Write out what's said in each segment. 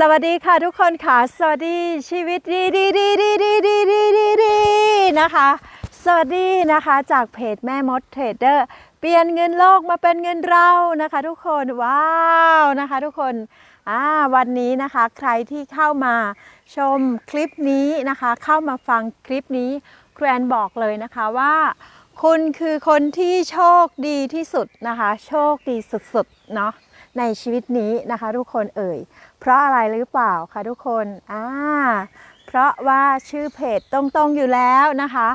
สวัสดีค่ะทุกคนค่ะ สวัสดีชีวิตดีดีดีดีดีดีดีดีดีนะคะ สวัสดีนะคะจากเพจแม่มดเทรดเดอร์เปลี่ยนเงินโลกมาเป็นเงินเรานะคะ ทุกคนว้าวนะคะ ทุกคนอ่าวันนี้นะคะ ใครที่เข้ามาชมคลิปนี้นะคะ เข้ามาฟังคลิปนี้ครูแอนบอกเลยนะคะว่า คุณคือคนที่โชคดีที่สุดนะคะ โชคดีสุดๆเนาะ ในชีวิตนี้นะคะ ทุกคนเอ่ย เพราะอะไรหรือเปล่าคะทุกคนอ่าเพราะว่าชื่อเพจตรงๆอยู่แล้วนะคะ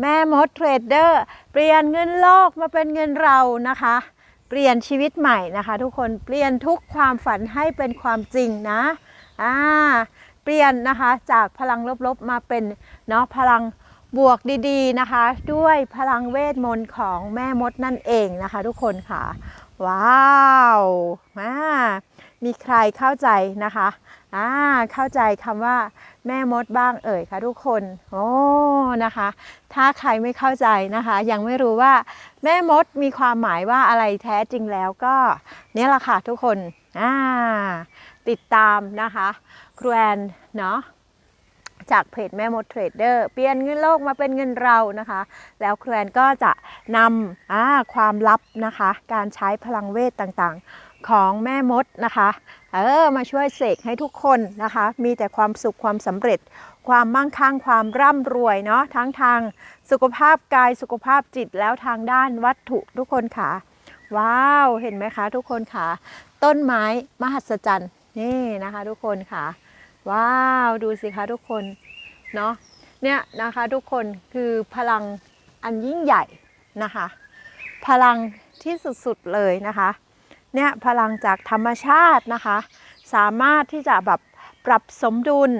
แม่มดเทรดเดอร์เปลี่ยนเงินโลกมาเป็นเงินเรานะคะ เปลี่ยนชีวิตใหม่นะคะ ทุกคนเปลี่ยนทุกความฝันให้เป็นความจริงนะอ่าเปลี่ยนนะคะจากพลังลบๆมาเป็นเนาะพลังบวกดีๆนะคะ ด้วยพลังเวทมนต์ของแม่มดนั่นเองนะคะ ทุกคนค่ะ ว้าวมามีใครเข้าใจนะคะอ่าเข้าใจคำว่าแม่มดบ้างเอ่ยคะทุกคนโอ้นะคะ ถ้าใครไม่เข้าใจนะคะ ยังไม่รู้ว่าแม่มดมีความหมายว่าอะไรแท้จริงแล้วก็เนี่ยแหละค่ะทุกคนอ่าติดตามนะคะครูแอนเนาะ จากเพจแม่มดเทรดเดอร์เปลี่ยนเงินโลกมาเป็นเงินเรานะคะ แล้วครนก็จะนำความลับนะคะ การใช้พลังเวทต่างๆของแม่มดนะคะ เออมาช่วยเสกให้ทุกคนนะคะ มีแต่ความสุขความสำเร็จ ความมั่งคั่งความร่ำรวยเนาะทั้งทางสุขภาพกายสุขภาพจิตแล้วทางด้านวัตถุทุกคนค่ะ ว้าวเห็นไหมคะ ทุกคนค่ะ ต้นไม้มหัศจรรย์นี่นะคะ ทุกคนค่ะ ว้าวดูสิคะทุกคนเนาะเนี่ยนะคะทุกคนคือพลังอันยิ่งใหญ่นะคะ พลังที่สุดๆเลยนะคะเนี่ยพลังจากธรรมชาตินะคะ สามารถที่จะแบบปรับสมดุล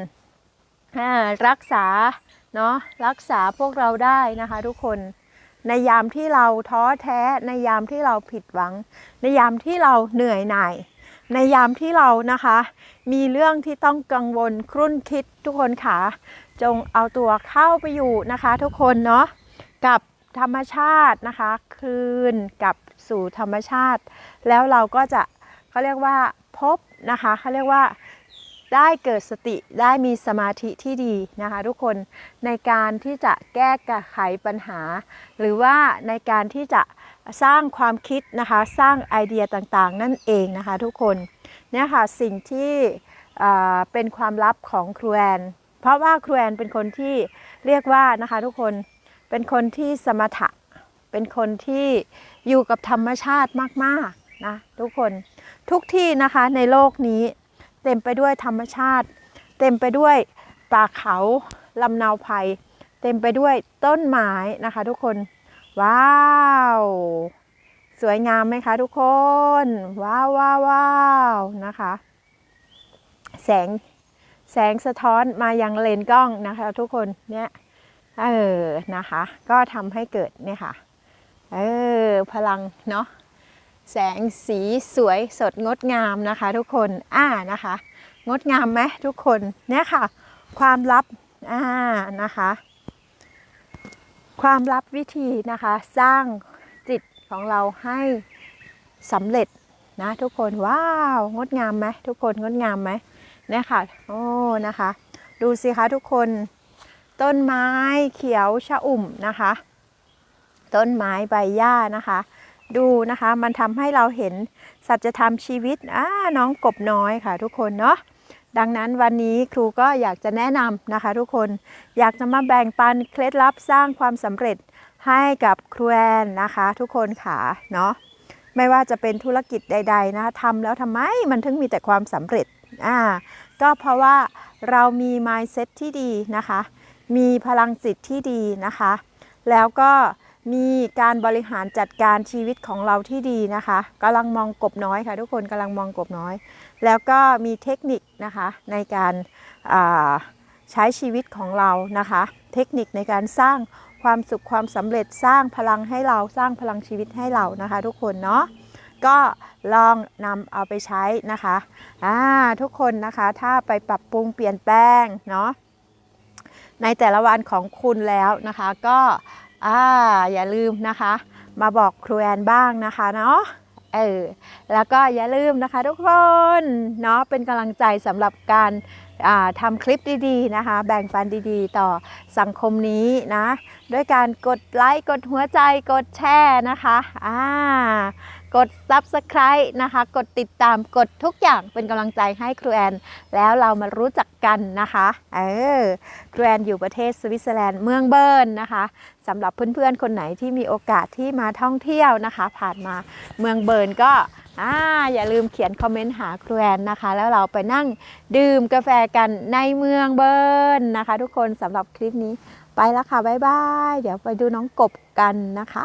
รักษาเนาะรักษาพวกเราได้นะคะทุกคนในยามที่เราท้อแท้ในยามที่เราผิดหวัง ในยามที่เราเหนื่อยหน่าย ในยามที่เรานะคะ มีเรื่องที่ต้องกังวลครุ่นคิดทุกคนค่ะจงเอาตัวเข้าไปอยู่นะคะ ทุกคนเนาะกับธรรมชาตินะคะ คืนกับสู่ธรรมชาติ แล้วเราก็จะเขาเรียกว่าพบนะคะเขาเรียกว่า ได้เกิดสติได้มีสมาธิที่ดีนะคะทุกคนในการที่จะแก้ไขปัญหา หรือว่าในการที่จะสร้างความคิดนะคะสร้างไอเดียต่างๆ นั่นเองนะคะทุกคนเนี่ยค่ะสิ่งที่เป็นความลับของครูแอนเพราะว่าครูแอนเป็นคนที่เรียกว่านะคะทุกคนเป็นคนที่สมถะ เป็นคนที่อยู่กับธรรมชาติมากๆนะทุกคนทุกที่นะคะในโลกนี้ เต็มไปด้วยธรรมชาติ เต็มไปด้วยป่าเขาลำนาวไผ่เต็มไปด้วยต้นไม้นะคะ ทุกคน ว้าว สวยงามไหมคะ ทุกคน ว้าวว้าววาวนะคะ แสงแสงสะท้อนมายังเลนส์กล้องนะคะ ทุกคนเนี่ยเออนะคะ ก็ทำให้เกิดเนี่ยค่ะ เออ พลังเนาะ แสงสีสวยสดงดงามนะคะทุกคนอ่านะคะ งดงามไหมทุกคนเนี่ยค่ะ ความลับอ่านะคะ ความลับวิธีนะคะ สร้างจิตของเราให้สำเร็จนะทุกคนว้าวงดงามไหมทุกคนงดงามไหมเนี่ยค่ะโอ้นะคะ ดูสิคะทุกคนต้นไม้เขียวชะอุ่มนะคะ ต้นไม้ใบหญ้านะคะ ดูนะคะ มันทำให้เราเห็นสัจธรรมชีวิตอ่าน้องกบน้อยค่ะ ทุกคนเนาะดังนั้นวันนี้ครูก็อยากจะแนะนำนะคะ ทุกคนอยากจะมาแบ่งปันเคล็ดลับสร้างความสำเร็จให้กับครูแอนนะคะ ทุกคนค่ะเนาะไม่ว่าจะเป็นธุรกิจใด ๆ นะคะทำแล้วทำไมมันถึงมีแต่ความสำเร็จอ่าก็เพราะว่าเรามี mindset ที่ดีนะคะ มีพลังจิตที่ดีนะคะ แล้วก็ มีการบริหารจัดการชีวิตของเราที่ดีนะคะกำลังมองกบน้อยค่ะ ทุกคนกำลังมองกบน้อย แล้วก็มีเทคนิคนะคะในการใช้ชีวิตของเรานะคะ เทคนิคในการสร้างความสุขความสำเร็จสร้างพลังให้เราสร้างพลังชีวิตให้เรานะคะ ทุกคนเนาะก็ลองนำเอาไปใช้นะคะอ่าทุกคนนะคะถ้าไปปรับปรุงเปลี่ยนแปลงเนาะในแต่ละวันของคุณแล้วนะคะ ก็ อ่าอย่าลืมนะคะ มาบอกครูแอนบ้างนะคะเนาะเออแล้วก็อย่าลืมนะคะทุกคนเนาะเป็นกำลังใจสำหรับการาทำคลิปดีๆนะคะ แบ่งฟันดีๆ ต่อสังคมนี้นะ ด้วยการกดไลค์ กดหัวใจกดแชร์นะคะอ่า กด Subscribe นะคะ กดติดตามกดทุกอย่างเป็นกำลังใจให้ครูแอน แล้วเรามารู้จักกันนะคะเออครูแอนอยู่ประเทศสวิตเซอร์แลนด์เมืองเบิร์นนะคะสำหรับเพื่อนๆ คนไหนที่มีโอกาสที่มาท่องเที่ยวนะคะ ผ่านมาเมืองเบิร์นก็อ่าอย่าลืมเขียนคอมเมนต์หาครูแอนนะคะ แล้วเราไปนั่งดื่มกาแฟกันในเมืองเบิร์นนะคะ ทุกคนสำหรับคลิปนี้ไปแล้วค่ะ บ๊ายบาย เดี๋ยวไปดูน้องกบกันนะคะ